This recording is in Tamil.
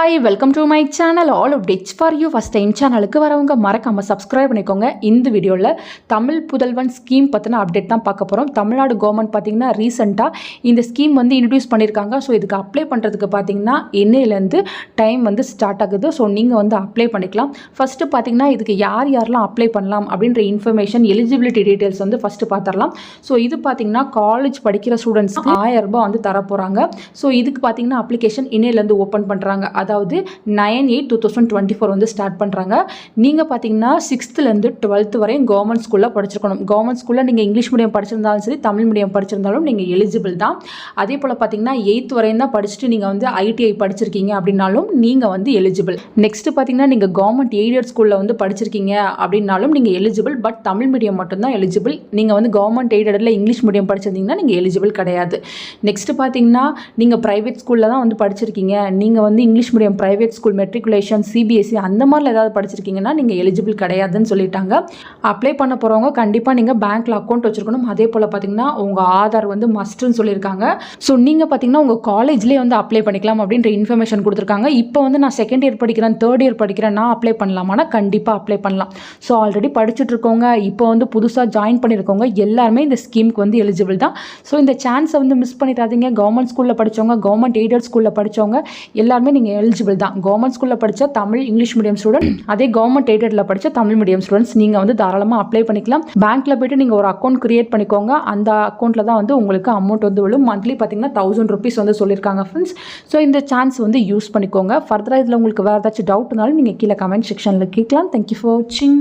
Hi welcome to my channel all updates for you first time சேனலுக்கு வரவங்க மறக்காமல் சப்ஸ்கிரைப் பண்ணிக்கோங்க. இந்த வீடியோவில் தமிழ் புதல்வன் ஸ்கீம் பற்றின அப்டேட் தான் பார்க்க போகிறோம் தமிழ்நாடு கவர்மெண்ட் பார்த்திங்கன்னா ரீசெண்டாக இந்த ஸ்கீம் வந்து இன்ட்ரடியூஸ் பண்ணியிருக்காங்க ஸோ இதுக்கு அப்ளை பண்ணுறதுக்கு பார்த்திங்கன்னா இன்னையிலேருந்து டைம் வந்து ஸ்டார்ட் ஆகுது. ஸோ நீங்கள் வந்து அப்ளை பண்ணிக்கலாம். ஃபஸ்ட்டு பார்த்திங்கன்னா இதுக்கு யார் யாரெல்லாம் அப்ளை பண்ணலாம் அப்படின்ற இன்ஃபர்மேஷன் எலிஜிபிலிட்டி டீட்டெயில்ஸ் வந்து ஃபஸ்ட்டு பார்த்துடலாம் ஸோ இது பார்த்திங்கன்னா காலேஜ் படிக்கிற ஸ்டூடெண்ட்ஸ்க்கு ஆயிரம் ரூபாய் வந்து தர போகிறாங்க ஸோ இதுக்கு பார்த்திங்கன்னா அப்ளிகேஷன் இன்னையிலேருந்து ஓப்பன் பண்ணுறாங்க அது அதாவது nine eight two thousand twenty four வந்து ஸ்டார்ட் பண்ணுறாங்க நீங்கள் பார்த்தீங்கன்னா சிக்ஸ்த்துலேருந்து டுவெல்த் வரையும் கவர்மெண்ட் ஸ்கூலில் படிச்சிருக்கணும். கவர்மெண்ட் ஸ்கூலில் நீங்கள் இங்கிலீஷ் மீடியம் படிச்சிருந்தாலும் சரி தமிழ் மீடியம் படிச்சிருந்தாலும் நீங்கள் எலிஜிபிள் தான். அதே போல் பார்த்தீங்கன்னா எயித் வரையும் தான் படிச்சுட்டு நீங்கள் வந்து ஐடிஐ படிச்சிருக்கீங்க அப்படின்னாலும் நீங்கள் வந்து எலிஜிபிள் நெக்ஸ்ட்டு பார்த்தீங்கன்னா நீங்கள் கவர்மெண்ட் எய்டட் ஸ்கூலில் வந்து படிச்சிருக்கீங்க அப்படின்னாலும் நீங்கள் எலிஜிபிள் பட் தமிழ் மீடியம் மட்டும்தான் எலிஜிபிள் நீங்கள் வந்து கவர்மெண்ட் எய்டடில் இங்கிலீஷ் மீடியம் படிச்சிருந்தீங்கன்னா நீங்கள் எலிஜிபிள் கிடையாது. நெக்ஸ்ட்டு பார்த்தீங்கன்னா நீங்கள் ப்ரைவேட் ஸ்கூலில் தான் வந்து படிச்சிருக்கீங்க. நீங்கள் வந்து English English medium private school matriculation CBSE அந்த மாதிரில ஏதாவது படிச்சிருக்கீங்கன்னா நீங்கள் எலிஜிபிள் கிடையாதுன்னு சொல்லிட்டாங்க. அப்ளை பண்ண போகிறவங்க கண்டிப்பாக நீங்கள் பேங்க்கில் அக்கௌண்ட் வச்சுருக்கணும். அதே போல் பார்த்தீங்கன்னா உங்கள் ஆதார் வந்து மஸ்ட்டுன்னு சொல்லியிருக்காங்க. ஸோ நீங்கள் பார்த்தீங்கன்னா உங்கள் காலேஜ்லேயே வந்து அப்ளை பண்ணிக்கலாம் அப்படின்ற இன்ஃபர்மேஷன் கொடுத்துருக்காங்க. இப்போ வந்து நான் செகண்ட் இயர் படிக்கிறேன் தேர்ட் இயர் படிக்கிறேன் நான் அப்ளை பண்ணலாமானா கண்டிப்பாக அப்ளை பண்ணலாம். ஸோ ஆல்ரெடி படிச்சுட்டு இருக்கவங்க இப்போ வந்து புதுசாக ஜாயின் பண்ணியிருக்கவங்க எல்லாருமே இந்த ஸ்கீமுக்கு வந்து எலிஜிபிள் தான். ஸோ இந்த சான்ஸை வந்து மிஸ் பண்ணிடாதீங்க. கவர்மெண்ட் ஸ்கூலில் படித்தவங்க கவர்மெண்ட் எய்டட் ஸ்கூலில் படித்தவங்க எல்லாருமே நீங்கள் எலிஜிபிள் தான். கவர்மெண்ட் ஸ்கூலில் படித்த தமிழ் இங்கிலீஷ் மீடியம் ஸ்டூடெண்ட் அதே கவர்மெண்ட் எய்டடில் படித்த தமிழ் மீடியம் ஸ்டூடெண்ட்ஸ் நீங்கள் வந்து தாராளமாக அப்ளை பண்ணிக்கலாம். பேங்க்கில் போய்ட்டு நீங்கள் ஒரு அக்கௌண்ட் கிரியேட் பண்ணிக்கோங்க. அந்த அக்கௌண்ட்டில் தான் வந்து உங்களுக்கு அமௌண்ட் வந்து விழும். மந்த்லி பார்த்தீங்கன்னா தௌசண்ட் ருபீஸ் வந்து சொல்லியிருக்காங்க ஃப்ரெண்ட்ஸ் ஸோ இந்த சான்ஸ் வந்து யூஸ் பண்ணிக்கோங்க. ஃபர்தராக இதில் உங்களுக்கு வேறு ஏதாச்சும் டவுட்னாலும் நீங்கள் கீழே கமெண்ட் செக்ஷனில் கேட்கலாம். தேங்க்யூ ஃபார் வாட்சிங்